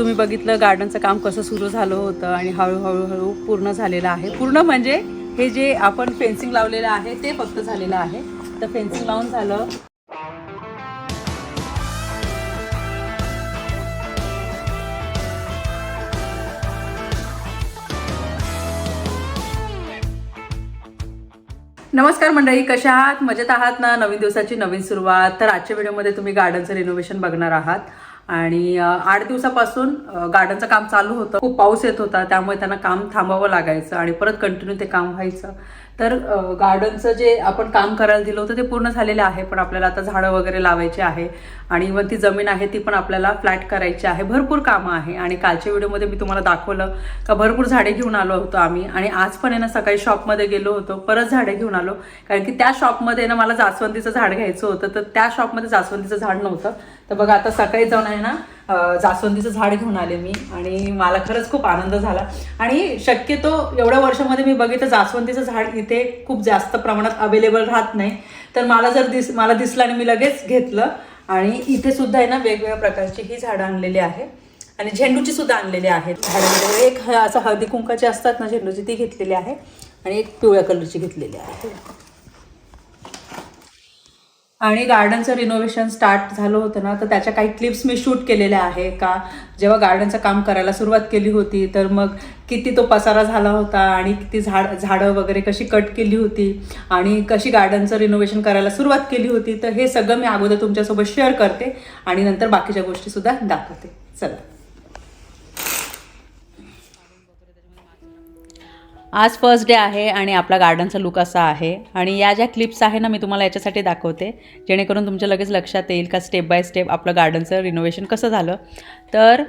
तुम्ही बघितलं गार्डनचं काम कसं सुरू झालं होतं आणि हळूहळू हळू पूर्ण झालेलं आहे. पूर्ण म्हणजे हे जे आपण फेन्सिंग लावलेलं आहे ते फक्त झालेलं आहे. तर फेन्सिंग लावून झालं. नमस्कार मंडळी कशा आहात? मजेत आहात ना? नवीन दिवसाची नवीन सुरुवात. तर आजच्या व्हिडिओमध्ये तुम्ही गार्डनचं रिनोव्हेशन बघणार आहात. आणि आठ दिवसापासून गार्डनचं काम चालू होतं. खूप पाऊस येत होता त्यामुळे त्यांना काम थांबावं लागायचं आणि परत कंटिन्यू ते काम व्हायचं. तर गार्डनचं जे आपण काम करायला दिलं होतं ते पूर्ण झालेलं आहे पण आपल्याला आता झाडं वगैरे लावायची आहे आणि इव्हन ती जमीन आहे ती पण आपल्याला फ्लॅट करायची आहे. भरपूर कामं आहे आणि कालच्या व्हिडिओमध्ये मी तुम्हाला दाखवलं का भरपूर झाडे घेऊन आलो होतो आम्ही आणि आज पण आहे ना सकाळी शॉपमध्ये गेलो होतो परत झाडे घेऊन आलो. कारण की त्या शॉपमध्ये ना मला जास्वंदीचं झाड घ्यायचं होतं तर त्या शॉपमध्ये जास्वंदीचं झाड नव्हतं. तर बघा आता सकाळी जाऊन आहे ना जास्वंदीचं झाड घेऊन आले मी आणि मला खरंच खूप आनंद झाला. आणि शक्यतो एवढ्या वर्षामध्ये मी बघितलं जास्वंदीचं झाड इथे खूप जास्त प्रमाणात अवेलेबल राहत नाही. तर मला जर दिस मला दिसलं आणि मी लगेच घेतलं. आणि इथे सुद्धा आहे ना वेगवेगळ्या प्रकारची ही झाडं आणलेली आहे आणि झेंडूची सुद्धा आणलेली आहेत. झाडामध्ये एक ह- असं हळदी कुंकाची असतात ना झेंडूची ती घेतलेली आहे. आणि एक पिवळ्या कलरची घेतलेली आहे. आणि गार्डनचं रिनोव्हेशन स्टार्ट झालं होतं ना तर त्याच्या काही क्लिप्स मी शूट केलेल्या आहे का? जेव्हा गार्डनचं काम करायला सुरुवात केली होती तर मग किती तो पसारा झाला होता आणि किती झाड झाडं वगैरे कशी कट केली होती आणि कशी गार्डनचं रिनोव्हेशन करायला सुरुवात केली होती तर हे सगळं मी अगोदर तुमच्यासोबत शेअर करते आणि नंतर बाकीच्या गोष्टीसुद्धा दाखवते. चला. आज फर्स्ट डे आहे आणि आपला गार्डनचा लुक असा आहे. आणि या ज्या क्लिप्स आहे ना मी तुम्हाला याच्यासाठी दाखवते. जेणेकरून तुमच्या लगेच लक्षात येईल का स्टेप बाय स्टेप आपलं गार्डनचं रिनोव्हेशन कसं झालं. तर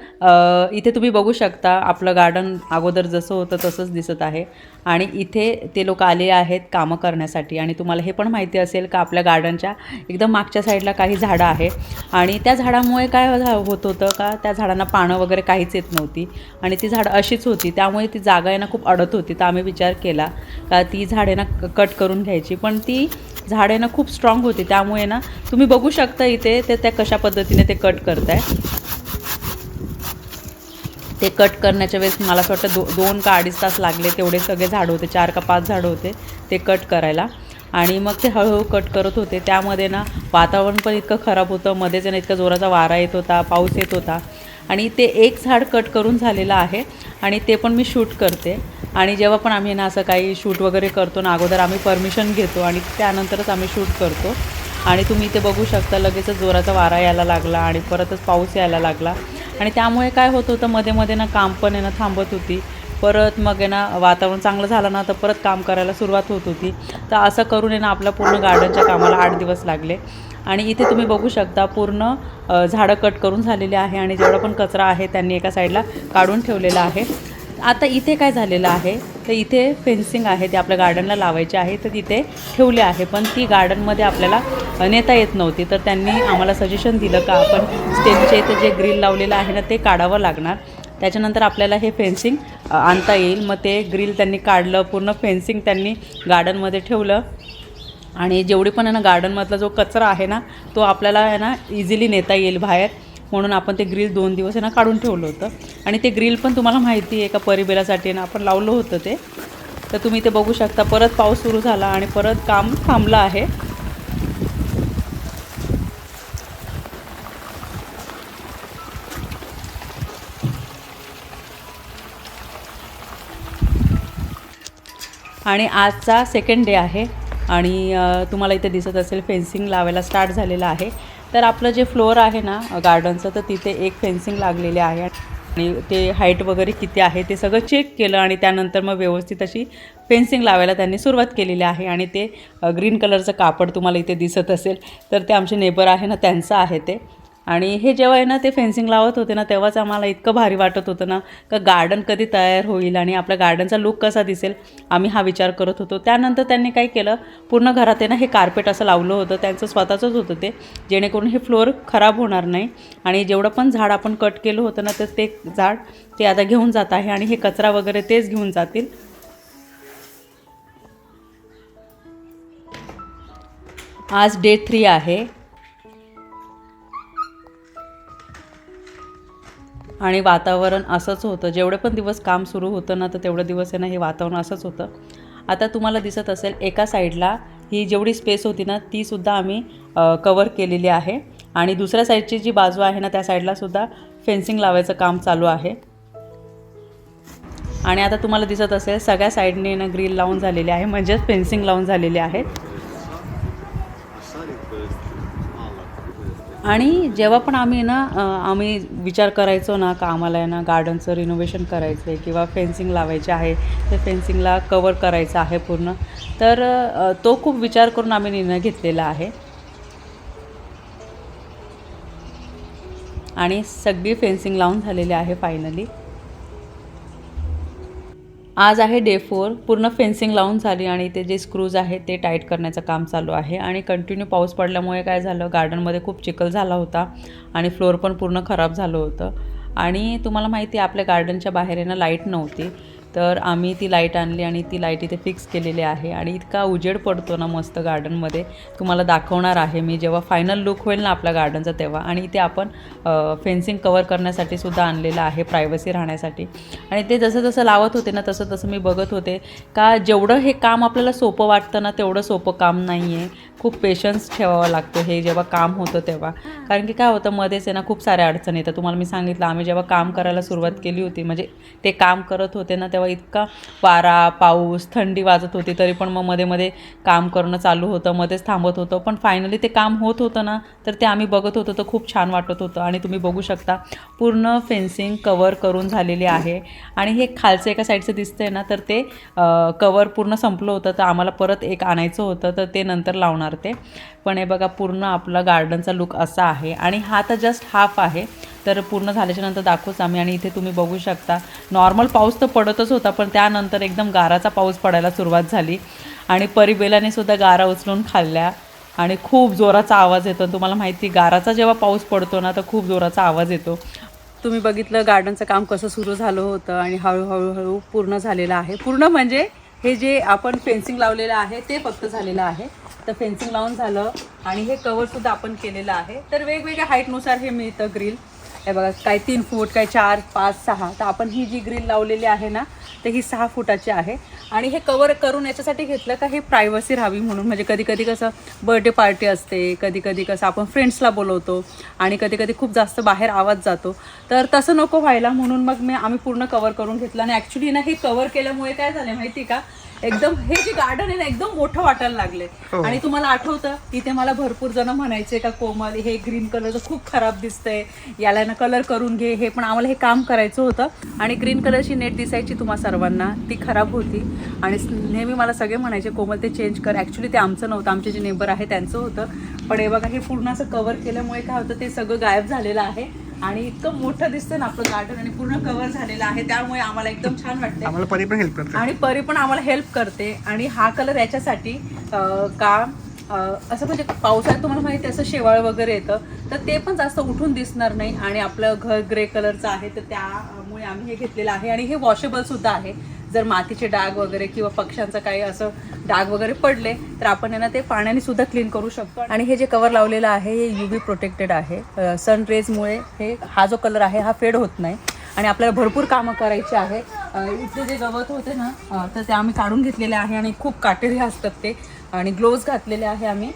इथे तुम्ही बघू शकता आपलं गार्डन अगोदर जसं होतं तसंच दिसत आहे. आणि इथे ते लोक आले आहेत कामं करण्यासाठी. आणि तुम्हाला हे पण माहिती असेल का आपल्या गार्डनच्या एकदम मागच्या साईडला काही झाडं आहे आणि त्या झाडामुळे काय झा- होत होतं का त्या झाडांना पानं वगैरे काहीच येत नव्हती. आणि ती झाडं अशीच होती. त्यामुळे ती जागा आहे ना खूप अडत होती. तर आम्ही विचार केला का ती झाडे ना क- कट करून घ्यायची. पण ती झाडे ना खूप स्ट्रॉंग होती. त्यामुळे ना तुम्ही बघू शकता इथे ते त्या कशा पद्धतीने ते कट करताय ते कट करण्याच्या वेळेस मला असं वाटतं दो दोन का अडीच तास लागले तेवढे सगळे झाडं होते चार का पाच झाडं होते ते कट करायला. आणि मग ते हळूहळू कट करत होते. त्यामध्ये ना वातावरण पण इतकं खराब होतं. मध्येच ना इतका जोराचा वारा येत होता पाऊस येत होता. आणि ते एक झाड कट करून झालेलं आहे आणि ते पण मी शूट करते. आणि जेव्हा पण आम्ही ना असं काही शूट वगैरे करतो ना अगोदर आम्ही परमिशन घेतो आणि त्यानंतरच आम्ही शूट करतो. आणि तुम्ही इथे बघू शकता लगेचच जोराचा वारा यायला लागला आणि परतच पाऊस यायला लागला. आणि त्यामुळे काय होत होतं मध्ये मध्ये ना काम पण आहे ना थांबत होती. परत मग आहे ना वातावरण चांगलं झालं ना तर परत काम करायला सुरुवात होत होती. तर असं करून आहे ना आपलं पूर्ण गार्डनच्या कामाला आठ दिवस लागले. आणि इथे तुम्ही बघू शकता पूर्ण झाडं कट करून झालेली आहे आणि जेवढा पण कचरा आहे त्यांनी एका साईडला काढून ठेवलेला आहे. आता इथे काय झालेलं आहे? तर इथे फेन्सिंग आहे ते आपल्या गार्डनला लावायचे आहे तर तिथे ठेवले आहे. पण ती गार्डनमध्ये आपल्याला नेता येत नव्हती. तर त्यांनी आम्हाला सजेशन दिलं का आपण स्टेनच्या इथे जे ग्रिल लावलेलं आहे ना ते काढावं लागणार. त्याच्यानंतर आपल्याला हे फेन्सिंग आणता येईल. मग ते ग्रिल त्यांनी काढलं पूर्ण फेन्सिंग त्यांनी गार्डनमध्ये ठेवलं. आणि जेवढी पण आहे ना गार्डनमधला जो कचरा आहे ना तो आपल्याला आहे ना इझिली नेता येईल बाहेर. म्हणून आपण ते ग्रिल दोन दिवस आहे ना काढून ठेवलं होतं. आणि ते ग्रिल पण तुम्हाला माहिती आहे का परिबेलासाठी ना आपण लावलं होतं ते. तर तुम्ही ते बघू शकता. परत पाऊस सुरू झाला आणि परत काम थांबलं आहे. आणि आजचा सेकंड डे आहे. आणि तुम्हाला इथे दिसत असेल फेन्सिंग लावायला स्टार्ट झालेलं आहे. तर आपलं जे फ्लोअर आहे ना गार्डनचं तर तिथे एक फेन्सिंग लागलेले आहे. आणि ते हाईट वगैरे किती आहे ते सगळं चेक केलं आणि त्यानंतर मग व्यवस्थित अशी फेन्सिंग लावायला त्यांनी सुरुवात केलेली आहे. आणि ते ग्रीन कलरचं कापड तुम्हाला इथे दिसत असेल तर ते आमचे नेबर आहे ना त्यांचं आहे ते. आणि हे जेव्हा आहे ना ते फेन्सिंग लावत होते ना तेव्हाच आम्हाला इतकं भारी वाटत होतं ना का गार्डन कधी तयार होईल आणि आपल्या गार्डनचा लुक कसा दिसेल आम्ही हा विचार करत होतो. त्यानंतर त्यांनी काय केलं पूर्ण घरात आहे ना हे कार्पेट असं लावलं होतं त्यांचं स्वतःचंच होतं ते जेणेकरून हे फ्लोअर खराब होणार नाही. आणि जेवढं पण झाड आपण कट केलं होतं ना तर ते झाड ते आता घेऊन जात आहे आणि हे कचरा वगैरे तेच घेऊन जातील. आज डे थ्री आहे. आणि वातावरण असंच होतं. जेवढे पण दिवस काम सुरू होतं ना तर तेवढे दिवस आहे ना हे वातावरण असंच होतं. आता तुम्हाला दिसत असेल एका साईडला ही जेवढी स्पेस होती ना तीसुद्धा आम्ही कवर केलेली आहे. आणि दुसऱ्या साईडची जी बाजू आहे ना त्या साईडला सुद्धा फेन्सिंग लावायचं काम चालू आहे. आणि आता तुम्हाला दिसत असेल सगळ्या साईडने ना ग्रिल लावून झालेले आहे. म्हणजेच फेन्सिंग लावून झालेले आहेत आणि जेव्हा पण आम्ही ना आम्ही विचार करायचो ना का आम्हाला आहे ना गार्डनचं रिनोव्हेशन करायचं आहे किंवा फेन्सिंग लावायचे आहे ते फेन्सिंगला कवर करायचं आहे पूर्ण तर तो खूप विचार करून आम्ही निर्णय घेतलेला आहे. आणि सगळी फेन्सिंग लावून झालेली आहे फायनली आज आहे डे फोर पूर्ण फेन्सिंग लावून झाली आणि ते जे स्क्रूज आहेत ते टाईट करण्याचं काम चालू आहे. आणि कंटिन्यू पाऊस पडल्यामुळे काय झालं? गार्डनमध्ये खूप चिखल झाला होता आणि फ्लोअर पण पूर्ण खराब झालं होतं. आणि तुम्हाला माहिती आहे आपल्या गार्डनच्या बाहेर येणं ना लाइट नव्हती. तर आम्ही ती लाइट आणली आणि ती लाइट इथे फिक्स केलेली आहे आणि इतका उजेड पडतो ना मस्त गार्डनमध्ये. तुम्हाला दाखवणार आहे मी जेव्हा फायनल लुक होईल ना आपल्या गार्डनचा तेव्हा. आणि इथे आपण फेन्सिंग कवर करण्यासाठी सुद्धा आणलेलं आहे प्रायव्हसी राहण्यासाठी. आणि ते जसं जसं लावत होते ना तसं तसं मी बघत होते. का जेवढं हे काम आपल्याला सोपं वाटतं ना तेवढं सोपं काम नाही आहे खूप पेशन्स ठेवावं लागतो हे जेव्हा काम होतं तेव्हा. कारण की काय होतं मध्येच आहे ना खूप साऱ्या अडचणी येतात. तुम्हाला मी सांगितलं आम्ही जेव्हा काम करायला सुरुवात केली होती म्हणजे ते काम करत होते ना तेव्हा इतका वारा पाऊस थंडी वाजत होती तरी पण मग मध्ये मध्ये काम करणं चालू होतं मध्येच थांबत होतं. पण फायनली ते काम होत होतं ना तर ते आम्ही बघत होतो तर खूप छान वाटत होतं. आणि तुम्ही बघू शकता पूर्ण फेन्सिंग कवर करून झालेली आहे. आणि हे खालचं एका साईडचं दिसतंय ना तर ते कवर पूर्ण संपलं होतं तर आम्हाला परत एक आणायचं होतं तर ते नंतर लावणार ते. पण हे बघा पूर्ण आपला गार्डनचा लुक असा आहे. आणि हा तर जस्ट हाफ आहे. तर पूर्ण झाल्याच्यानंतर दाखवूच आम्ही आणि इथे तुम्ही बघू शकता. नॉर्मल पाऊस तर पडतच होता पण त्यानंतर एकदम गाराचा पाऊस पडायला सुरुवात झाली. आणि परिबेलाने सुद्धा गारा उचलून खाल्ल्या. आणि खूप जोराचा आवाज येतो. तुम्हाला माहिती गाराचा जेव्हा पाऊस पडतो ना तर खूप जोराचा आवाज येतो. तुम्ही बघितलं गार्डनचं काम कसं सुरू झालं होतं आणि हळूहळूहळू पूर्ण झालेलं आहे. पूर्ण म्हणजे हे जे आपण फेन्सिंग लावलेलं आहे ते फक्त झालेलं आहे. तर फेन्सिंग लावून झालं आणि हे कवरसुद्धा आपण केलेलं आहे. तर वेगवेगळ्या हाईटनुसार हे मिळतं ग्रिल हे बघा काय तीन फूट काय चार पाच सहा. तर आपण ही जी ग्रिल लावलेली आहे ना तर ही सहा फुटाची आहे. आणि हे कवर करून याच्यासाठी घेतलं का हे प्रायव्हसी राहावी म्हणून. म्हणजे कधी कधी कसं बर्थडे पार्टी असते कधी कधी कसं आपण फ्रेंड्सला बोलवतो आणि कधी कधी खूप जास्त बाहेर आवाज जातो. तर तसं नको व्हायला म्हणून मग मी आम्ही पूर्ण कवर करून घेतलं. आणि ॲक्च्युली ना हे कवर केल्यामुळे काय झालं माहिती का? एकदम हे जे गार्डन आहे ना एकदम मोठं वाटायला लागले हो. आणि तुम्हाला आठवतं इथे मला भरपूर जण म्हणायचे का कोमल हे ग्रीन कलरचं खूप खराब दिसतंय. याला ना कलर करून घे. हे पण आम्हाला हे काम करायचं होतं. आणि ग्रीन कलरची नेट दिसायची तुम्हा सर्वांना. ती खराब होती. आणि स- नेहमी मला सगळे म्हणायचे कोमल ते चेंज कर. ॲक्च्युली ते आमचं नव्हतं. आमचे जे नेबर आहे त्यांचं होतं. पण हे बघा हे पूर्ण असं कवर केल्यामुळे काय होतं ते सगळं गायब झालेलं आहे. आणि इतकं मोठं दिसतं ना आपलं गार्डन आणि पूर्ण कव्हर झालेलं आहे त्यामुळे आम्हाला एकदम छान वाटते आम्हाला परी पण हेल्प करते. आणि परी पण आम्हाला हेल्प करते. आणि हा कलर याच्यासाठी का असं म्हणजे पावसाळ्यात तुम्हाला माहिती असं शेवाळ वगैरे येतं तर ते पण जास्त उठून दिसणार नाही. आणि आपलं घर ग्रे कलरचं आहे तर त्यामुळे आम्ही हे घेतलेलं आहे. आणि हे वॉशेबल सुद्धा आहे. जर मातीचे डाग वगैरे किंवा पक्ष्यांचं काही असं डाग वगैरे पडले तर आपण यांना ते पाण्याने सुद्धा क्लीन करू शकतो. आणि हे जे कवर लावलेलं आहे हे यूव्ही प्रोटेक्टेड आहे. सन रेजमुळे हे हा जो कलर आहे हा फेड होत नाही. आणि आपल्याला भरपूर कामं करायची आहे. इथले जे गवत होते ना तर ते आम्ही काढून घेतलेले आहे आणि खूप काटेरी असतात ते. आणि ग्लोव्ज घातलेले आहे आम्ही.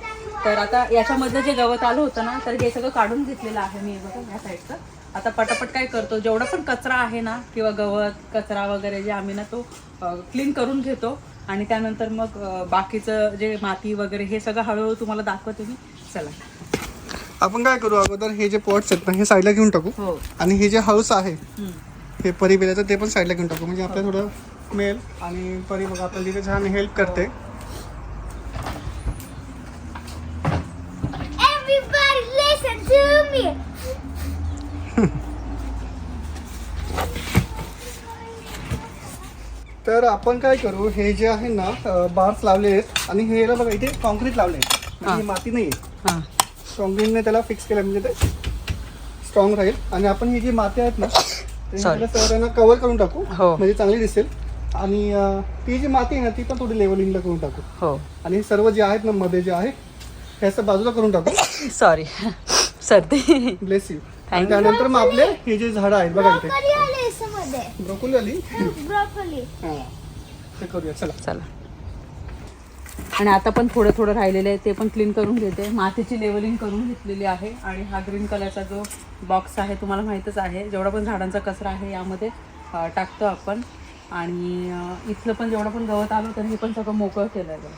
तर आता याच्यामधलं जे गवत आलं होतं ना तर हे सगळं काढून घेतलेलं आहे मी बघा या साईडचं आता पटापट काय करतो जेवढा पण कचरा आहे ना किंवा गवत कचरा वगैरे जे आम्ही ना तो क्लीन करून घेतो. आणि त्यानंतर मग बाकीचं जे माती वगैरे हे सगळं हळूहळू तुम्हाला दाखवते मी. चला. आपण काय करू अगोदर हे जे पॉट्स आहेत ना हे साईडला घेऊन टाकू. हो. आणि हे जे हाऊस आहे. हे परी बेल्याचं ते पण साईडला घेऊन टाकू. म्हणजे आपल्याला थोडं मिळेल आणि परी बघा आपल्याला तिथे छान हेल्प करते. Everybody listen to me. तर आपण काय करू हे जे आहे ना बार्स लावले आहेत आणि हे बघा इथे कॉन्क्रीट लावले म्हणजे ही. माती नाही आहे. कॉन्क्रीटने त्याला फिक्स केलं म्हणजे ते स्ट्रॉंग राहील. आणि आपण ही जी माती आहेत ना ते Sorry. कव्हर करून टाकू. हो. म्हणजे चांगली दिसेल. आणि अं, ती जी माती आहे ना ती पण थोडी लेवलिंगला करून टाकू. हो. आणि हे सर्व जे आहेत ना मध्ये जे आहे हे असं बाजूला करून टाकू. सॉरी सर्दी ब्लेस यू आणि त्यानंतर मग आपले हे जे झाडं आहेत बघा इथे. ब्रोकोली आले याच्यामध्ये ब्रोकोली आली ब्रोकोली हा ते करूया चला चला आणि आता पण थोडं थोडं राहिलेलं आहे. ते पण क्लीन करून घेते. मातीची लेवलिंग करून घेतलेली आहे. आणि हा ग्रीन कलरचा जो बॉक्स आहे तुम्हाला माहीतच आहे. जेवढा पण झाडांचा कचरा आहे यामध्ये टाकतो आपण. आणि इथलं पण जेवढं पण गवत आलं तर हे पण सगळं मोकळं केलं आहे.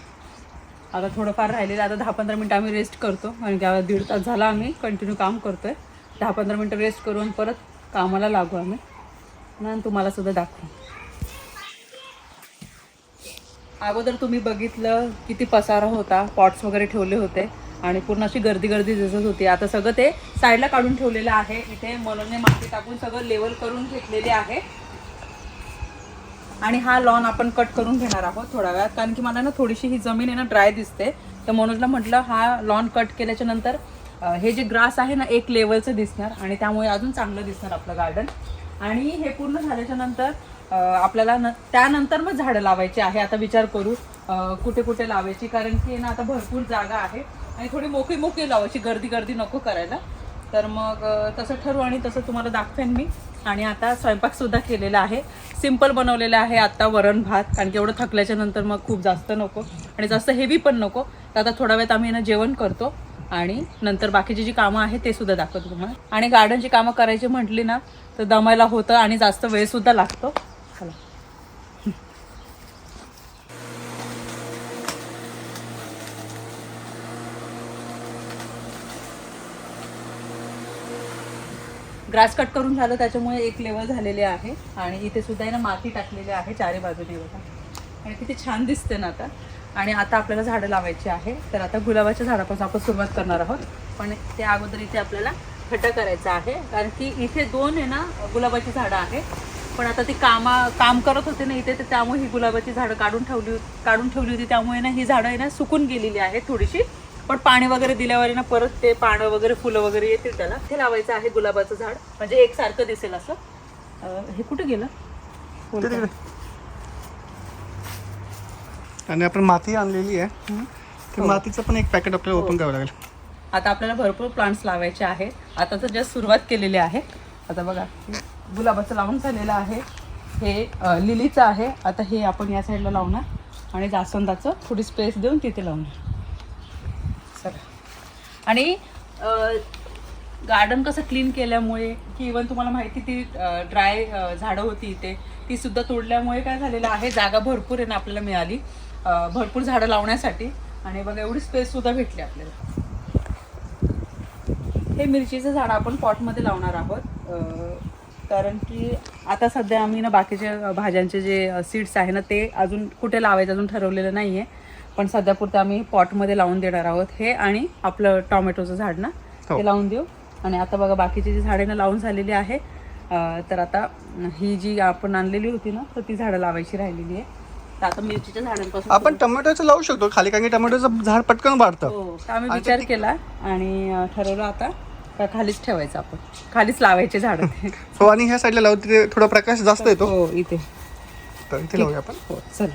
आता थोडंफार राहिलेलं आहे. आता दहा पंधरा मिनटं आम्ही रेस्ट करतो. आणि त्या दीड तास झाला आम्ही कंटिन्यू काम करतोय. दहा पंधरा मिनटं रेस्ट करून परत कामाला लागू आम्ही. आणि तुम्हाला सुद्धा दाखवू. अगोदर तुम्ही बघितलं किती पसारा होता पॉट्स वगैरे ठेवले होते आणि पूर्ण अशी गर्दी गर्दी दिसत होती. आता सगळं ते साईडला काढून ठेवलेलं आहे. इथे मनोजने माती टाकून सगळं लेवल करून घेतलेले आहे. आणि हा लॉन आपण कट करून घेणार आहोत थोड्या वेळात. कारण की मला ना थोडीशी ही जमीन आहे ना ड्राय दिसते. तर मनोजला म्हटलं हा लॉन कट केल्याच्यानंतर हे जे ग्रास आहे ना एक लेवलचं दिसणार. आणि त्यामुळे अजून चांगलं दिसणार आपलं गार्डन आणि हे पूर्ण झाल्याच्यानंतर आपल्याला न त्यानंतर मग झाडं लावायची आहे. आता विचार करू कुठे कुठे लावायची? कारण की ना आता भरपूर जागा आहे आणि थोडी मोकळी मोकळी लावायची गर्दी गर्दी नको करायला. तर मग तसं ठरवू आणि तसं तुम्हाला दाखवेन मी. आणि आता स्वयंपाकसुद्धा केलेला आहे. सिंपल बनवलेलं आहे आत्ता वरण भात कारण की एवढं थकल्याच्या नंतर मग खूप जास्त नको. आणि जास्त हेवी पण नको. तर आता थोडा वेळात आम्ही ना जेवण करतो. आणि नंतर बाकीची जी कामं आहेत ते सुद्धा दाखवतो तुम्हाला. आणि गार्डनची कामं करायची म्हटली ना तर दमायला होतं आणि जास्त वेळसुद्धा लागतो. चला. ग्रास कट करून झालं त्याच्यामुळे एक लेवल झालेले आहे. आणि इथे सुद्धा आहे ना माती टाकलेली आहे चारी बाजूने बघा. आणि किती छान दिसते ना आता. आणि आता आपल्याला झाडं लावायची आहे. तर आता गुलाबाच्या झाडापासून आपण सुरुवात करणार आहोत. पण ते अगोदर इथे आपल्याला खड्डा करायचा आहे. कारण की इथे दोन आहे ना गुलाबाची झाडं आहे पण आता ती कामा काम करत होते ना इथे तर त्यामुळे ही गुलाबाची झाडं काढून ठेवली काढून ठेवली होती. त्यामुळे ना ही झाडं आहे ना सुकून गेलेली आहेत थोडीशी. पण पाणी वगैरे दिल्यावर ना परत ते पानं वगैरे फुलं वगैरे येतील त्याला. ते लावायचं आहे गुलाबाचं झाड. म्हणजे एकसारखं दिसेल असं. हे कुठे गेलं? आणि आपण माती आणलेली आहे. ते मातीचं पण एक पॅकेट आपल्याला ओपन करावं लागेल. आता आपल्याला भरपूर प्लांट्स लावायचे आहे आता तर जस्ट सुरुवात केलेली आहे. आता बघा गुलाबाचं लावून झालेलं आहे. हे लिलीचं आहे. आता हे आपण या साईडला लावणार आणि जास्वंदाचं थोडी स्पेस देऊन तिथे लावणार. चला. आणि गार्डन कसं क्लीन केल्यामुळे की इवन तुम्हाला माहिती ती ड्राय झाडं होती इथे ती सुद्धा तोडल्यामुळे काय झालेलं आहे? जागा भरपूर आहे ना आपल्याला मिळाली. भरपूर झाडं लावण्यासाठी. आणि बघा एवढी स्पेस सुद्धा भेटली आपल्याला. हे मिरचीचं झाड आपण पॉटमध्ये लावणार आहोत. कारण की आता सध्या आम्ही ना बाकीचे अं, भाज्यांचे जे सीड्स आहे ना ते अजून कुठे लावायचं अजून ठरवलेलं नाही आहे पण सध्या पुरतं आम्ही पॉटमध्ये लावून देणार आहोत हे आणि आपलं टॉमॅटोचं झाड ना हो. ते लावून देऊ. आणि आता बघा बाकीची जी झाडे ना लावून झालेली आहे तर आता ही जी आपण आणलेली होती ना तर ती झाडं लावायची राहिलेली आहे. तर आता मिरचीच्या झाडांपासून आपण टोमॅटोचं लावू शकतो खाली कारण की टोमॅटोचं झाड पटकन वाढतं. हो तर आम्ही विचार केला आणि अं, ठरवलं आता का खालीच ठेवायचं आपण. खालीच लावायचे झाड. हो आणि ह्या साईडला लावू तिथे थोडा प्रकाश जास्त येतो. हो इथे. तर इथे लावूया आपण. हो चल.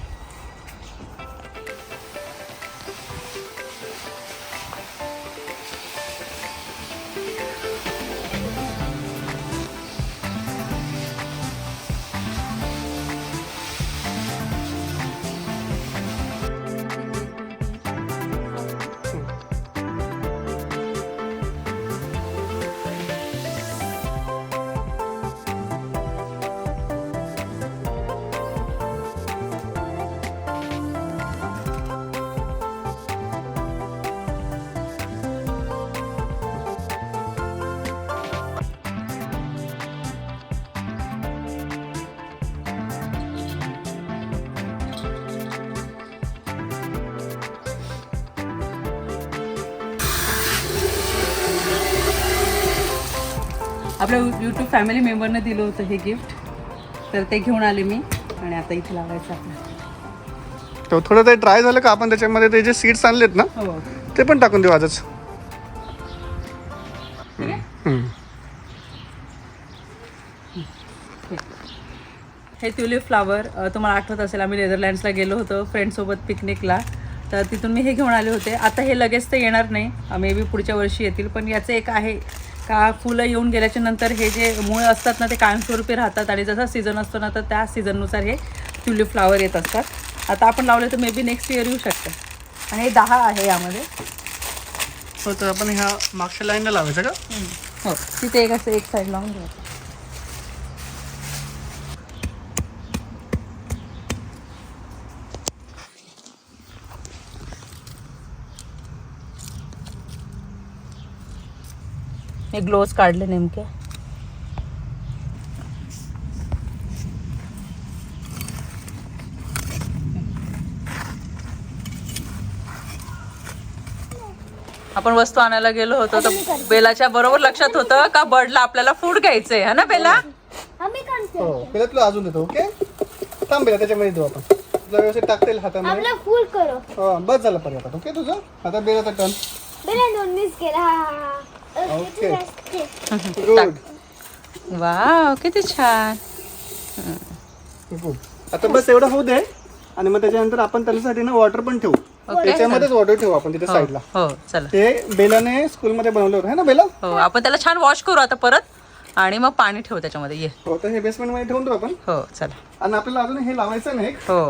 आपल्या यूट्यूब फॅमिली मेंबरने दिलं होतं हे गिफ्ट तर ते घेऊन आले मी आणि आता इथे लावायचं आपलं तर थोडं ते ड्राय झालं का आपण त्याच्यामध्ये ते जे सीड्स आणलेत ना हो. ते पण टाकून देऊ आजच. ठीक आहे? हम्म. हे. ट्युलिप फ्लावर अ, तुम्हाला आठवत असेल आम्ही नेदरलँड्सला गेलो होतो फ्रेंडसोबत पिकनिकला तर तिथून मी हे घेऊन आले होते. आता हे लगेच तर येणार नाही. मे बी पुढच्या वर्षी येतील पण याचं एक आहे का फुलं येऊन गेल्याच्यानंतर हे जे मुळे असतात ना ते कायमस्वरूपी राहतात आणि जसा सीझन असतो ना तर त्या सीझननुसार हे ट्युलिप फ्लावर येत असतात. आता आपण लावले तर मे बी नेक्स्ट इयर येऊ शकतं. आणि हे दहा आहे यामध्ये. हो तर आपण ह्या मागच्या लाईनला लावायचं का? हो. तिथे एक असं एक साईड लावून घ्या हे ग्लोव्स काढले नेमके. आपण वस्तू आणायला गेलो होतो तर बेलाच्या बरोबर लक्षात होतं का बर्डला आपल्याला फूड घ्यायचंय है ना बेला? हो तुला अजून देतो ओके थांब बेला त्याच्यामध्ये देऊ आपण. तुला व्यवस्थित टाकता येईल हातामध्ये. आपला फुल करो. हो बस झालं पर्यंत ओके तुझं? आता बेलाचा टर्न बेला दोन मिस केला. ओके. गुड वाव किती छान. गुड आता बस एवढं होऊ दे आणि मग त्याच्यानंतर आपण त्याच्यासाठी ना वॉटर पण ठेवू. त्याच्यामध्येच वॉटर ठेवू आपण तिथे साईडला हो चला. ते बेलाने स्कूलमध्ये बनवलं होतं है ना बेला? हो आपण त्याला छान वॉश करू आता परत आणि मग पाणी ठेवू त्याच्यामध्ये. ये. हो तर हे बेसमेंटमध्ये ठेवून आपण. हो चला. आणि आपल्याला अजून हे लावायचं नाही हो.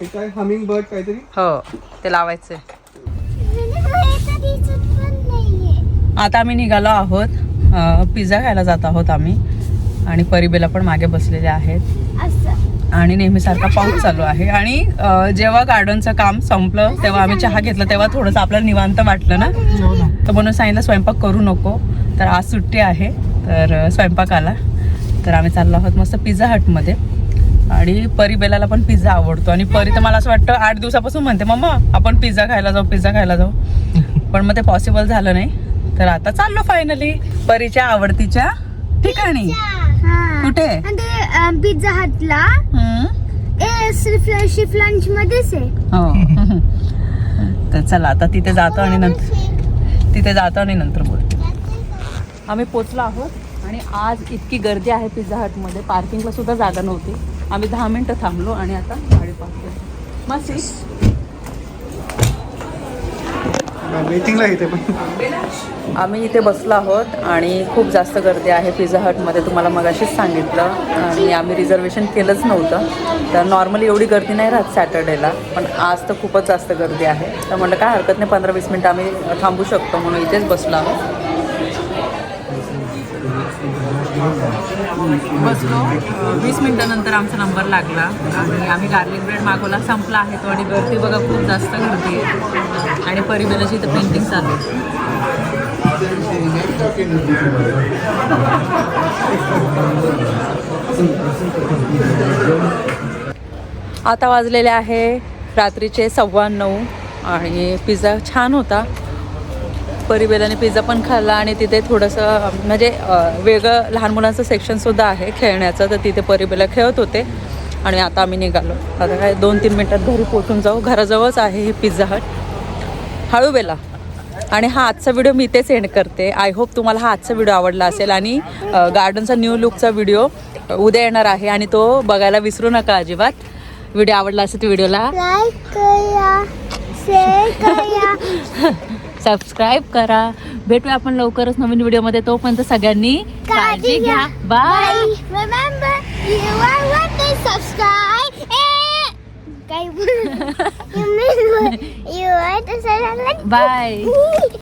हे काय हमिंग बर्ड काहीतरी? हो ते लावायचंय मला हे तर दिसत पण नाहीये आता आम्ही निघालो आहोत पिझ्झा खायला जात आहोत आम्ही. आणि परिबेला पण मागे बसलेले आहेत. आणि नेहमीसारखा पाऊस चालू आहे. आणि जेव्हा गार्डनचं काम संपलं तेव्हा आम्ही चहा घेतला तेव्हा थोडंसं आपल्याला निवांत वाटलं ना? तर म्हणून सांगितलं स्वयंपाक करू नको. तर आज सुट्टी आहे. तर स्वयंपाक आला. तर आम्ही चाललो आहोत मस्त पिझ्झा हटमध्ये. आणि परी बेलाला पण पिझ्झा आवडतो. आणि परी तर मला असं वाटतं आठ दिवसापासून म्हणते मम्मा आपण पिझ्झा खायला जाऊ पिझ्झा खायला जाऊ. पण मग ते पॉसिबल झालं नाही. तर आता चाललो फायनली परीच्या आवडतीच्या ठिकाणी. कुठे? आणि ते पिझ्झा हटला. लंच मध्येच आहे. हो. तर चला आता तिथे जातो आणि नंतर तिथे जातो आणि नंतर बोलतो. आम्ही पोचलो आहोत आणि आज इतकी गर्दी आहे पिझ्झा हटमध्ये पार्किंगला सुद्धा जागा नव्हती. आम्ही दहा मिनटं थांबलो आणि आता गाडी मग सीट वेटिंगला येते पण. आम्ही इथे बसलो आहोत आणि खूप जास्त गर्दी आहे. पिझ्झा हटमध्ये तुम्हाला मगाशीच सांगितलं. आणि आम्ही रिझर्वेशन केलंच नव्हतं. तर नॉर्मली एवढी गर्दी नाही राहत सॅटर्डेला पण आज तर खूपच जास्त गर्दी आहे. तर म्हटलं काय हरकत नाही पंधरा वीस मिनटं आम्ही थांबू शकतो म्हणून इथेच बसलो आहोत. बसलो. वीस मिनटानंतर आमचा नंबर लागला आणि आम्ही गार्लिक ब्रेड मागवला. संपला आहे तो आणि गर्दी बघा खूप जास्त गर्दी आहे. आणि परिबेलाची इथं पेंटिंग चालू आता वाजलेले आहे रात्रीचे सव्वा नऊ आणि पिझ्झा छान होता. परिबेलाने पिझ्झा पण खाल्ला आणि तिथे थोडंसं म्हणजे वेगळं लहान मुलांचं सेक्शनसुद्धा आहे खेळण्याचं तर तिथे परिबेला खेळत होते. आणि आता आम्ही निघालो. आता काय दोन तीन मिनटात घरी पोचून जाऊ. घराजवळच आहे हे पिझ्झा हट. हळू बेला आणि हा आजचा व्हिडिओ मी इथेच एंड करते. आय होप तुम्हाला हा आजचा व्हिडिओ आवडला असेल. आणि गार्डनचा न्यू लुकचा व्हिडिओ उद्या येणार आहे आणि तो बघायला विसरू नका अजिबात. व्हिडिओ आवडला असेल तर व्हिडिओला सबस्क्राईब करा. भेटूया आपण लवकरच नवीन व्हिडिओमध्ये. तोपर्यंत सगळ्यांनी काळजी घ्या. बाय. बाय